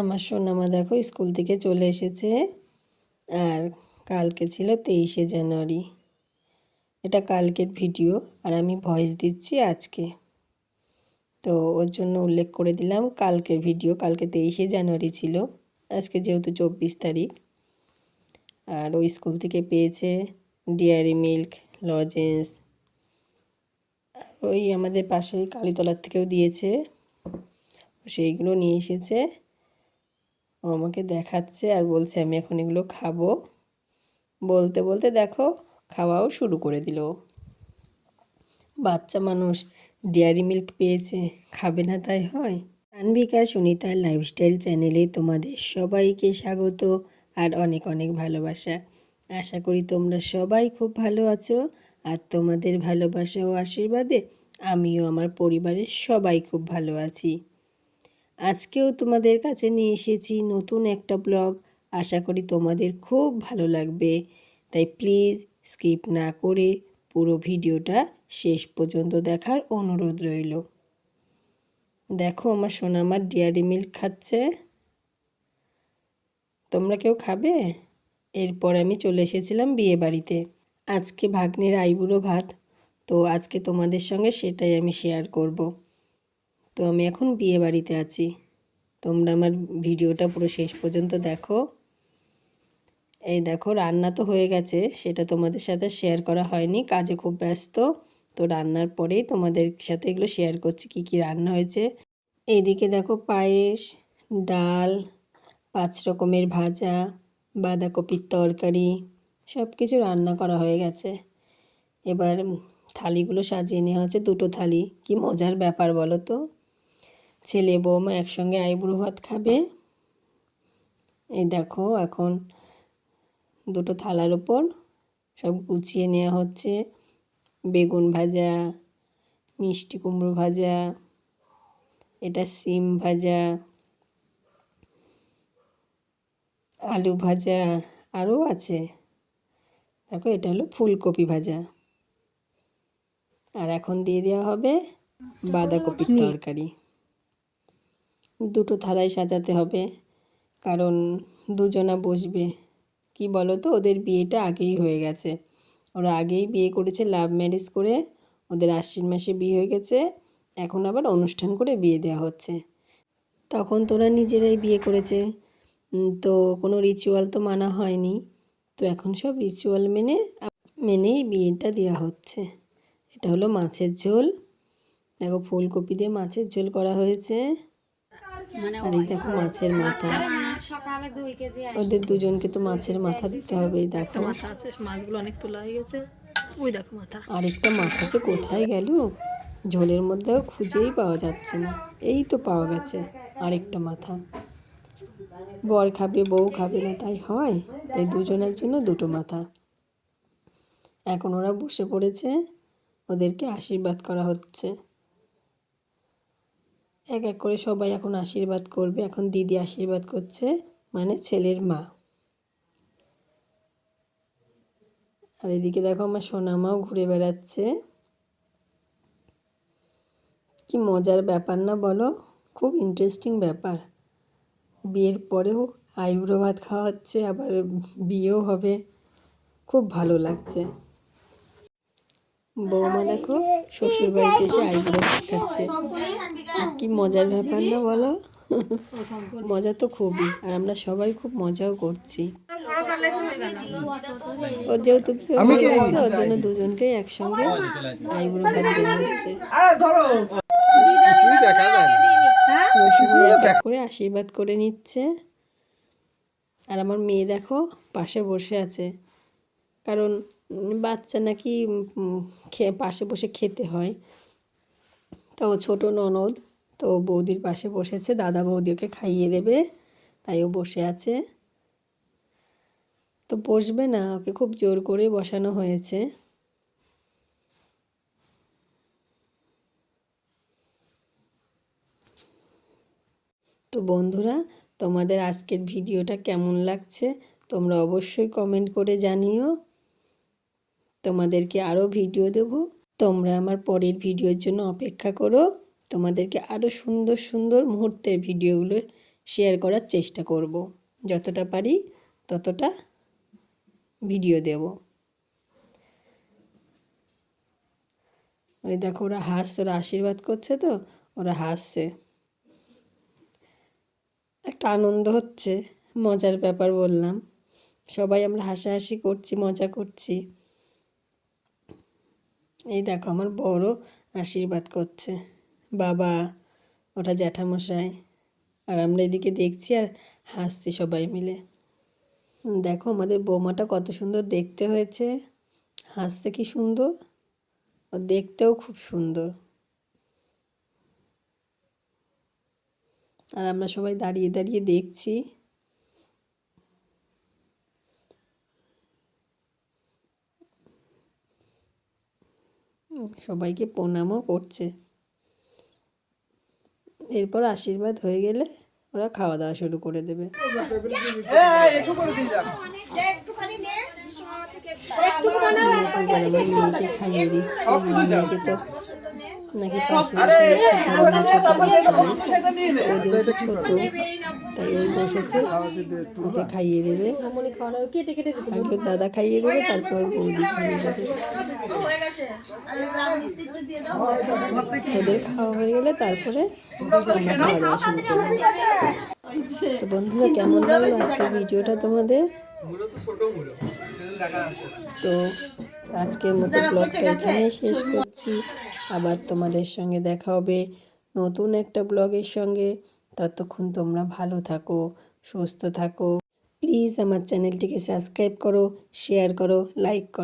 আমার সোনামা দেখো স্কুল থেকে চলে এসেছে। আর কালকে ছিল তেইশে জানুয়ারি। এটা কালকের ভিডিও আর আমি ভয়েস দিচ্ছি আজকে। তো ওর জন্য উল্লেখ করে দিলাম কালকের ভিডিও, কালকে তেইশে জানুয়ারি ছিল। আজকে যেহেতু চব্বিশ তারিখ। আর ওই স্কুল থেকে পেয়েছে ডিয়ারি মিল্ক লজেন্স ওই আমাদের পাশে কালীতলার থেকেও দিয়েছে। সেইগুলো নিয়ে এসেছে। ও আমাকে দেখাচ্ছে আর বলছে, আমি এখন এগুলো খাব। বলতে বলতে দেখো, খাওয়াও শুরু করে দিল। বাচ্চা মানুষ ডেয়ারি মিল্ক পেয়েছে, খাবে না তাই হয়? তানবিকা সুনিতার লাইফস্টাইল চ্যানেলে তোমাদের সবাইকে স্বাগত আর অনেক অনেক ভালোবাসা। আশা করি তোমরা সবাই খুব ভালো আছো আর তোমাদের ভালোবাসা ও আশীর্বাদে আমিও আমার পরিবারের সবাই খুব ভালো আছি। আজকেও তোমাদের কাছে নিয়ে এসেছি নতুন একটা ব্লগ। আশা করি তোমাদের খুব ভালো লাগবে। তাই প্লিজ স্কিপ না করে পুরো ভিডিওটা শেষ পর্যন্ত দেখার অনুরোধ রইল। দেখো আমার সোনামার ডিয়ারি মিল্ক খাচ্ছে। তোমরা কেউ খাবে? এরপর আমি চলে এসেছিলাম বিয়ে বাড়িতে। আজকে ভাগ্নের আইবুড়ো ভাত। তো আজকে তোমাদের সঙ্গে সেটাই আমি শেয়ার করব। তো আমি এখন বিয়ে বাড়িতে আছি। তোমরা আমার ভিডিওটা পুরো শেষ পর্যন্ত দেখো। এই দেখো, রান্না তো হয়ে গেছে, সেটা তোমাদের সাথে শেয়ার করা হয়নি, কাজে খুব ব্যস্ত। তো রান্নার পরেই তোমাদের সাথে এগুলো শেয়ার করছি, কি কি রান্না হয়েছে। এইদিকে দেখো পায়েস, ডাল, পাঁচ রকমের ভাজা, বাঁধাকপির তরকারি সব কিছু রান্না করা হয়ে গেছে। এবার থালিগুলো সাজিয়ে নেওয়া হচ্ছে দুটো থালি। কি মজার ব্যাপার বলো তো? ছেলে বৌমা একসঙ্গে আইবুড়ো ভাত খাবে। এই দেখো এখন দুটো থালার ওপর সব গুছিয়ে নেওয়া হচ্ছে। বেগুন ভাজা মিষ্টি কুমড়ো ভাজা এটা সিম ভাজা আলু ভাজা আরও আছে। দেখো এটা হলো ফুলকপি ভাজা। আর এখন দিয়ে দেওয়া হবে বাঁধাকপির তরকারি। দুটো থালায় সাজাতে হবে। কারণ দুজনা বসবে। কি বলো তো ওদের বিয়েটা আগেই হয়ে গেছে। ওরা আগেই বিয়ে করেছে লাভ ম্যারেজ করে। ওদের আশ্বিন মাসে বিয়ে হয়ে গেছে। এখন আবার অনুষ্ঠান করে বিয়ে দেওয়া হচ্ছে। তখন তোরা নিজেরাই বিয়ে করেছে। তো কোনো রিচুয়াল তো মানা হয়নি। তো এখন সব রিচুয়াল মেনে, মেনেই বিয়েটা দেওয়া হচ্ছে। এটা হলো মাছের ঝোল। দেখো ফুলকপি দিয়ে মাছের ঝোল করা হয়েছে। আর এই দেখো মাছের মাথা। ওদের দুজনকে তো মাছের মাথা দিতে হবে এই দেখো। মাথা আছে মাছগুলো অনেক তোলা হয়ে গেছে। ওই দেখো মাথা। আরেকটা মাথা যে কোথায় গেল? ঝোলের মধ্যেও খুঁজেই পাওয়া যাচ্ছে না। এই তো পাওয়া গেছে আরেকটা মাথা। বর খাবে বউ খাবে না তাই হয়? তাই দুজনের জন্য দুটো মাথা। এখন ওরা বসে পড়েছে ওদেরকে আশীর্বাদ করা হচ্ছে। এক এক করে সবাই এখন আশীর্বাদ করবে। এখন দিদি আশীর্বাদ করছে মানে ছেলের মা। আর এদিকে দেখো আমার সোনামাও ঘুরে বেড়াচ্ছে। কি মজার ব্যাপার না বলো? খুব ইন্টারেস্টিং ব্যাপার। বিয়ের পরেও আইবুড়ো ভাত খাওয়া হচ্ছে, আবার বিয়েও হবে। খুব ভালো লাগছে। বৌমা দেখো শ্বশুর বাড়িতে এসে আইবুড়ো খাচ্ছে। কি মজার ব্যাপার না বলো? মজা তো খুবই আর আমরা সবাই খুব মজাও করছি। ওর যেহেতু হয়ে ওর জন্য দুজনকে একসঙ্গে আইবুড়ো এক এক করে আশীর্বাদ করে নিচ্ছে। আর আমার মেয়ে দেখো পাশে বসে আছে। কারণ বাচ্চা নাকি খেয়ে, পাশে বসে খেতে হয়। তো ও ছোটো ননদ, তো বৌদির পাশে বসেছে। দাদা বৌদি ওকে খাইয়ে দেবে, তাই ও বসে আছে। তো বসবে না, ওকে খুব জোর করে বসানো হয়েছে। তো বন্ধুরা, তোমাদের আজকের ভিডিওটা কেমন লাগছে, তোমরা অবশ্যই কমেন্ট করে জানিও। তোমাদেরকে আরও ভিডিও দেব। তোমরা আমার পরের ভিডিওর জন্য অপেক্ষা করো। তোমাদেরকে আরও সুন্দর সুন্দর মুহূর্তের ভিডিওগুলো শেয়ার করার চেষ্টা করব। যতটা পারি ততটা ভিডিও দেব। ওই দেখো, ওরা হাসছে, ওরা আশীর্বাদ করছে তো, ওরা হাসছে। একটা আনন্দ হচ্ছে, মজার ব্যাপার বললাম। সবাই আমরা হাসাহাসি করছি, মজা করছি। এই দেখো আমার বড় আশীর্বাদ করছে। বাবা, ওটা জ্যাঠামশাই। আর আমরা এদিকে দেখছি আর হাসছি সবাই মিলে। দেখো আমাদের বৌমাটা কত সুন্দর দেখতে হয়েছে। হাসছে কি সুন্দর? ও দেখতেও খুব সুন্দর। আর আমরা সবাই দাঁড়িয়ে দাঁড়িয়ে দেখছি। সবাইকে প্রণামও করছে। এরপর আশীর্বাদ হয়ে গেলে ওরা খাওয়া দাওয়া শুরু করে দেবে। এরপর মেয়েকে খাইয়ে দিচ্ছে মেয়েকে তো নাকি ছোট তাই ওই বসেছে। ওকে খাইয়ে দেবে। আগে দাদা খাইয়ে দেবে তারপর বৌদি খাইয়ে দেবে। ওদের খাওয়া হয়ে গেলে তারপরে খাওয়া দাওয়া শুরু করব তো বন্ধুরা কেমন লাগল আজকের ভিডিওটা তোমাদের? তো আজকের মতো ব্লগটা এখানেই শেষ করছি। আবার তোমাদের সঙ্গে দেখা হবে নতুন একটা ব্লগের সঙ্গে। ততক্ষণ তোমরা ভালো থাকো, সুস্থ থাকো। প্লিজ আমার চ্যানেলটিকে সাবস্ক্রাইব করো শেয়ার করো লাইক করো।